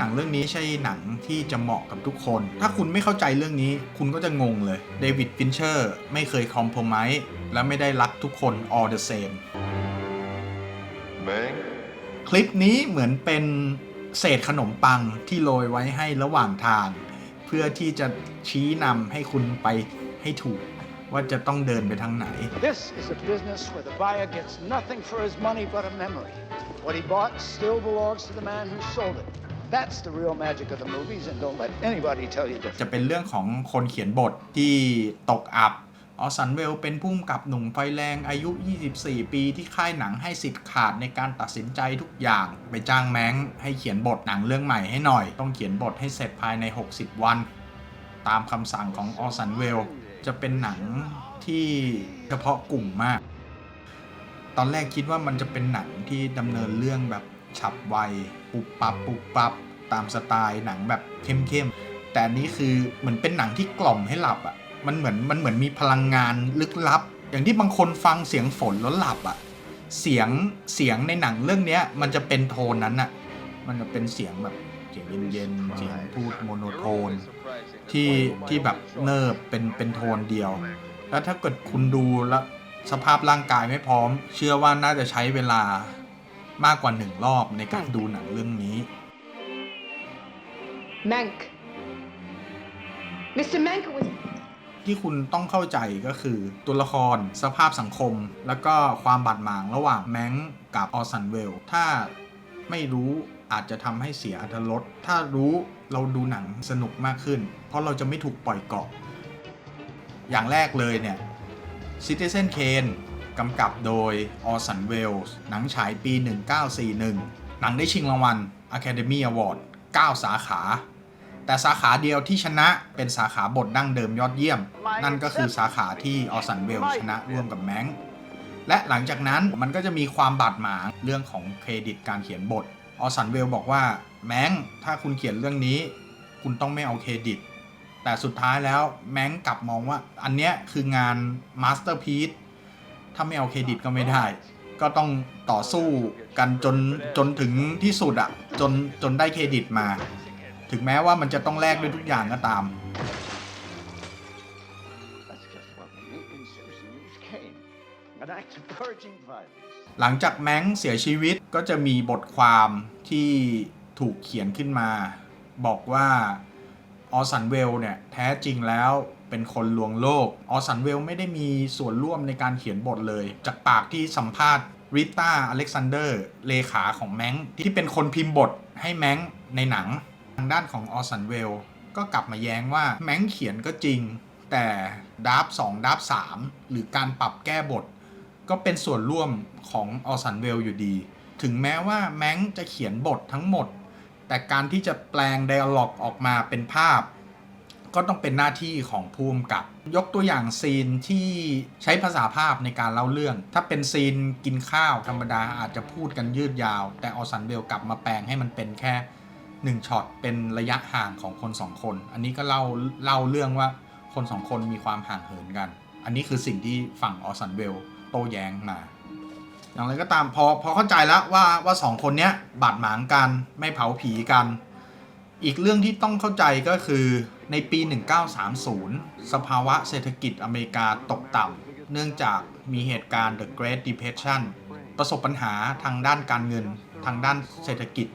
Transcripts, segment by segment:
หนังเรื่องนี้ใช่หนังที่จะเหมาะกับทุกคน ถ้าคุณไม่เข้าใจเรื่องนี้ คุณก็จะงงเลย เดวิดฟินเชอร์ไม่เคยคอมโพม i s e และไม่ได้รักทุกคน all the same Mang? คลิปนี้เหมือนเป็นเศษขนมปังที่โรยไว้ให้ระหว่างทาง เพื่อที่จะชี้นำให้คุณไปให้ถูก ว่าจะต้องเดินไปทางไหน This is a business where the buyer gets nothing for his money but a memory. What he bought still belongs to the man who sold it. That's the real magic of the movies, and don't let anybody tell you จะ different. เป็นเรื่องของคนเขียนบทที่ตกอับ ออสันเวลเป็นผู้กำกับหนุ่มไฟแรงอายุ 24 ปีที่ค่ายหนังให้สิทธิ์ขาดในการตัดสินใจทุกอย่าง ไปจ้างแม้งให้เขียนบทหนังเรื่องใหม่ให้หน่อย ต้องเขียนบทให้เสร็จภายใน 60 วัน ตามคำสั่งของออสันเวลจะเป็นหนังที่เฉพาะกลุ่มมาก ตอนแรกคิดว่ามันจะเป็นหนังที่ดำเนินเรื่องแบบฉับไว ปุบปับปุบปับ ตามสไตล์หนังแบบเข้มๆ แต่อันนี้คือเหมือนเป็นหนังที่กล่อมให้หลับอะ่ะ มันเหมือนมันเหมือนมีพลังงานลึกลับ อย่างที่บางคนฟังเสียงฝนแล้วหลับอะ่ะ เสียงเสียงในหนังเรื่องเนี้ย มันจะเป็นโทนนั้นอะ่ะ มันจะเป็นเสียงแบบเสียงเย็นๆ เสียงพูดโมโนโทน ที่ที่แบบเนิบเป็นเป็นโทนเดียว แล้วถ้าเกิดคุณดูแล้วสภาพร่างกายไม่พร้อม เชื่อว่าน่าจะใช้เวลามากกว่าหนึ่งรอบในการดูหนังเรื่องนี้ Mank. Mr. Mank was ที่คุณต้องเข้าใจก็คือตัวละครสภาพสังคม แล้วก็ความบาดหมางระหว่างแมงกับออสันเวล ถ้าไม่รู้อาจจะทำให้เสียอรรถรสถ้ารู้เราดูหนังสนุกมากขึ้น เพราะเราจะไม่ถูกปล่อยเกาะ อย่างแรกเลยเนี่ย Citizen Kane กำกับโดยออสันเวลหนังฉายปี 1941 หนังได้ชิงรางวัล Academy Award 9 สาขา แต่สาขาเดียวที่ชนะเป็นสาขาบทดั้งเดิมยอดเยี่ยม นั่นก็คือสาขาที่ออสันเวลชนะร่วมกับแมงและหลังจากนั้นมันก็จะมีความบาดหมางเรื่องของเครดิตการเขียนบท ออสันเวลบอกว่าแมงถ้าคุณเขียนเรื่องนี้ คุณต้องไม่เอาเครดิต แต่สุดท้ายแล้วแมงกลับมองว่าอันเนี้ยคืองานมาสเตอร์พีซถ้าไม่เอาเครดิตก็ไม่ได้ ก็ต้องต่อสู้กันจนจนถึงที่สุดอะจนจนได้เครดิตมา ถึงแม้ว่ามันจะต้องแลกด้วยทุกอย่างก็ตาม That's just what we need in Citizen News Kane. An act of purging violence. หลังจากแม้งเสียชีวิตก็จะมีบทความที่ถูกเขียนขึ้นมา บอกว่าออสันเวลเนี่ย แท้จริงแล้วเป็นคนลวงโลก ออสันเวลไม่ได้มีส่วนร่วมในการเขียนบทเลย จากปากที่สัมภาษณ์ริต้าอเล็กซานเดอร์เลขาของแม้งที่เป็นคนพิมพ์บทให้แม้งในหนัง ทางด้านของออสันเวลก็กลับมาแย้งว่าแม้งเขียนก็จริง แต่ดับ2ดับ3หรือการปรับแก้บท ก็เป็นส่วนร่วมของออสันเวลอยู่ดี ถึงแม้ว่าแม้งจะเขียนบททั้งหมด แต่การที่จะแปลงไดอะล็อกออกมาเป็นภาพ ก็ต้องเป็นหน้าที่ของภูมิกับ ยกตัวอย่างซีนที่ใช้ภาษาภาพในการเล่าเรื่อง ถ้าเป็นซีนกินข้าวธรรมดาอาจจะพูดกันยืดยาว แต่ออสันเวลกลับมาแปลงให้มันเป็นแค่ หนึ่งช็อตเป็นระยะห่างของคนสองคน อันนี้ก็เล่าเล่าเรื่องว่าคนสองคนมีความห่างเหินกัน อันนี้คือสิ่งที่ฝั่งออสันเวลโต้แย้งมา อย่างไรก็ตามพอพอเข้าใจแล้วว่าว่าสองคนเนี้ยบาดหมางกันไม่เผาผีกัน อีกเรื่องที่ต้องเข้าใจก็คือในปี 1930 สภาวะเศรษฐกิจอเมริกาตกต่ำเนื่องจากมีเหตุการณ์ The Great Depression ประสบปัญหาทางด้านการเงิน ทางด้านเศรษฐกิจ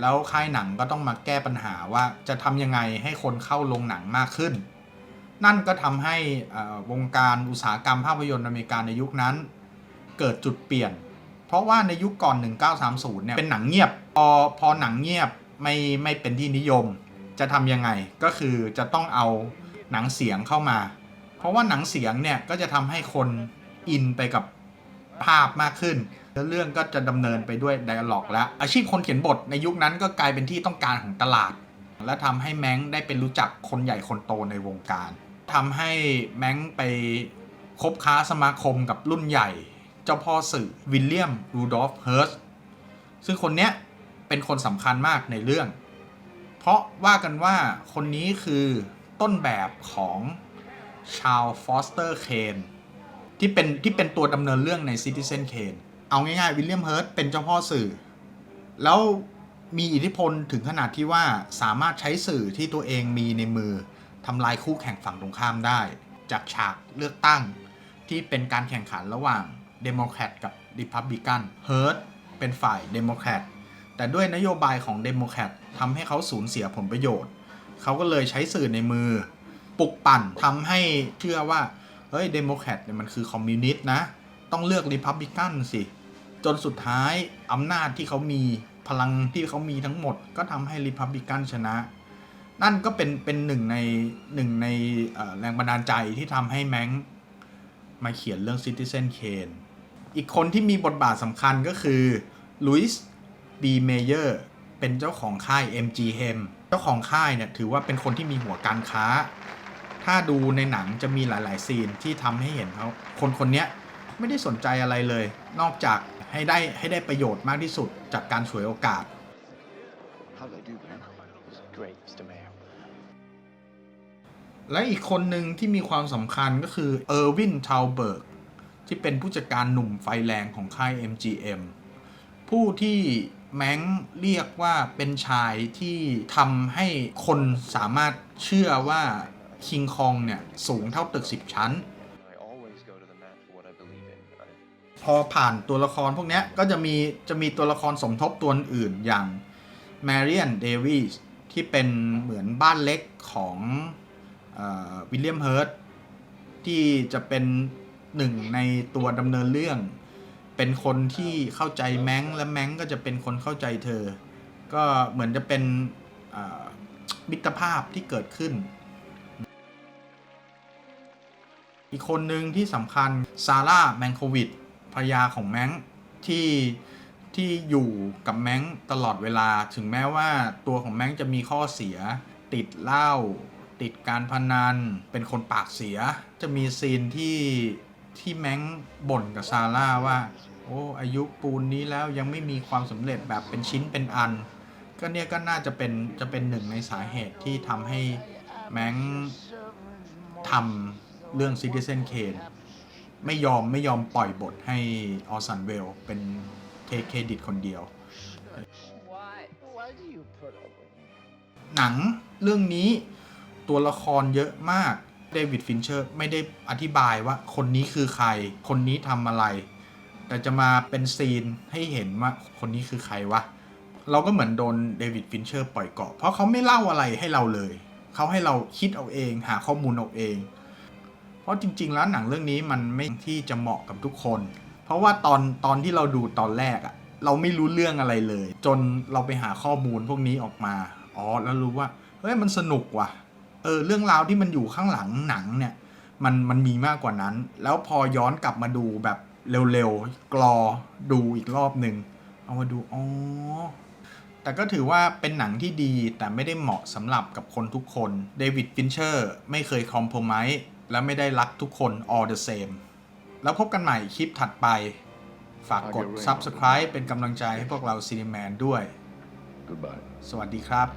แล้วค่ายหนังก็ต้องมาแก้ปัญหาว่าจะทำยังไงให้คนเข้าโรงหนังมากขึ้น นั่นก็ทำให้วงการอุตสาหกรรมภาพยนตร์อเมริกาในยุคนั้น เกิดจุดเปลี่ยน เพราะว่าในยุคก่อน 1930 เนี่ยเป็นหนังเงียบ พอพอหนังเงียบไม่ไม่เป็นที่นิยม จะทำยังไงก็คือจะต้องเอาหนังเสียงเข้ามา เพราะว่าหนังเสียงเนี่ยก็จะทำให้คนอินไปกับ ภาพมากขึ้นแล้วเรื่องก็จะดำเนินไปด้วยไดอะล็อกและอาชีพคนเขียนบทในยุคนั้นก็กลายเป็นที่ต้องการของตลาด และทำให้แม้งได้เป็นรู้จักคนใหญ่คนโตในวงการทำให้แม้งไปคบค้าสมาคมกับรุ่นใหญ่ เจ้าพ่อสื่อวิลเลียมรูดอล์ฟเฮิร์สซึ่งคนเนี้ยเป็นคนสำคัญมากในเรื่อง เพราะว่ากันว่าคนนี้คือต้นแบบของชา l ฟอสเตอร์เคน ที่เป็นที่เป็นตัวดำเนินเรื่องใน Citizen Kane เอาง่ายๆ วิลเลียมเฮิร์สเป็นเจ้าพ่อสื่อ แล้วมีอิทธิพลถึงขนาดที่ว่าสามารถใช้สื่อที่ตัวเองมีในมือทำลายคู่แข่งฝั่งตรงข้ามได้ จากฉากเลือกตั้ง ที่เป็นการแข่งขันระหว่างเดโมแครตกับริพับบิกันเฮิร์ตเป็นฝ่ายเดโมแครตแต่ด้วยนโยบายของเดโมแครตทำให้เขาสูญเสียผลประโยชน์ เขาก็เลยใช้สื่อในมือปลุกปั่นทำให้เชื่อว่า เฮ้ยเดโมแครตเนี่ยมันคือคอมมิวนิสต์นะ ต้องเลือกริพับบิกันสิ จนสุดท้ายอำนาจที่เขามีพลังที่เขามีทั้งหมด ก็ทำให้ริพับบิกันชนะ นั่นก็เป็นเป็นหนึ่งในหนึ่งในแรงบันดาลใจที่ทำให้แมงมาเขียนเรื่อง Citizen Kane อีกคนที่มีบทบาทสำคัญก็คือลุยส์บีเมเยอร์เป็นเจ้าของค่าย MGM เจ้าของค่ายเนี่ยถือว่าเป็นคนที่มีหัวการค้า ถ้าดูในหนังจะมีหลาย ๆ ซีนที่ทำให้เห็นเขาคนคนเนี้ยไม่ได้สนใจอะไรเลย นอกจากให้ได้ให้ได้ประโยชน์มากที่สุดจากการฉวยโอกาส How they do, man? It's great, Mr. Mayor. และอีกคนหนึ่งที่มีความสำคัญก็คือเออร์วินทาวเบิร์กที่เป็นผู้จัดการหนุ่มไฟแรงของค่าย MGM ผู้ที่แม้งเรียกว่าเป็นชายที่ทำให้คนสามารถเชื่อว่า คิงคองเนี่ยสูงเท่าตึก 10 ชั้น พอผ่านตัวละครพวกนี้ก็จะมีจะมีตัวละครสมทบตัวอื่นอย่าง Marion Davies ที่เป็นเหมือนบ้านเล็กของวิลเลียมเฮิร์ตที่จะเป็นหนึ่งในตัวดำเนินเรื่อง เป็นคนที่เข้าใจแม้งและแม้งก็จะเป็นคนเข้าใจเธอ ก็เหมือนจะเป็นมิตรภาพที่เกิดขึ้น อีกคนหนึ่งที่สำคัญซาร่าแมงโควิดภรรยาของแมงที่ที่อยู่กับแมงตลอดเวลาถึงแม้ว่าตัวของแมงจะมีข้อเสีย ติดเหล้าติดการพนัน เป็นคนปากเสีย จะมีซีนที่ที่แมงบ่นกับซาร่าว่า โอ้อายุปูนนี้แล้วยังไม่มีความสำเร็จแบบเป็นชิ้นเป็นอัน ก็เนี่ยก็น่าจะเป็นจะเป็นหนึ่งในสาเหตุที่ทำให้แมงทำ เรื่อง Citizen Kane ไม่ยอมไม่ยอมปล่อยบทให้ออสันเวลเป็นเทคเครดิตคนเดียว Why? Why do you put up with me? หนังเรื่องนี้ตัวละครเยอะมากเดวิดฟินเชอร์ไม่ได้อธิบายว่าคนนี้คือใคร คนนี้ทำอะไร แต่จะมาเป็นซีนให้เห็นว่าคนนี้คือใครวะ เราก็เหมือนโดนเดวิดฟินเชอร์ปล่อยเกาะ เพราะเขาไม่เล่าอะไรให้เราเลย เขาให้เราคิดเอาเอง หาข้อมูลเอาเอง เพราะจริง ๆ แล้วหนังเรื่องนี้มันไม่ที่จะเหมาะกับทุกคน เพราะว่าตอนตอนที่เราดูตอนแรกอะเราไม่รู้เรื่องอะไรเลย จนเราไปหาข้อมูลพวกนี้ออกมาอ๋อแล้วรู้ว่าเฮ้ยมันสนุกว่ะเออเรื่องราวที่มันอยู่ข้างหลังหนังเนี่ยมันมันมีมากกว่านั้น แล้วพอย้อนกลับมาดูแบบเร็วๆกรอดูอีกรอบหนึ่งเอามาดูอ๋อแต่ก็ถือว่าเป็นหนังที่ดีแต่ไม่ได้เหมาะสำหรับกับคนทุกคนเดวิดฟินเชอร์ไม่เคยคอมโพม i s e และไม่ได้รักทุกคน all the same แล้วพบกันใหม่คลิปถัดไป ฝากกด Subscribe เป็นกำลังใจให้พวกเราซีนีแมนด้วย Goodbye. สวัสดีครับ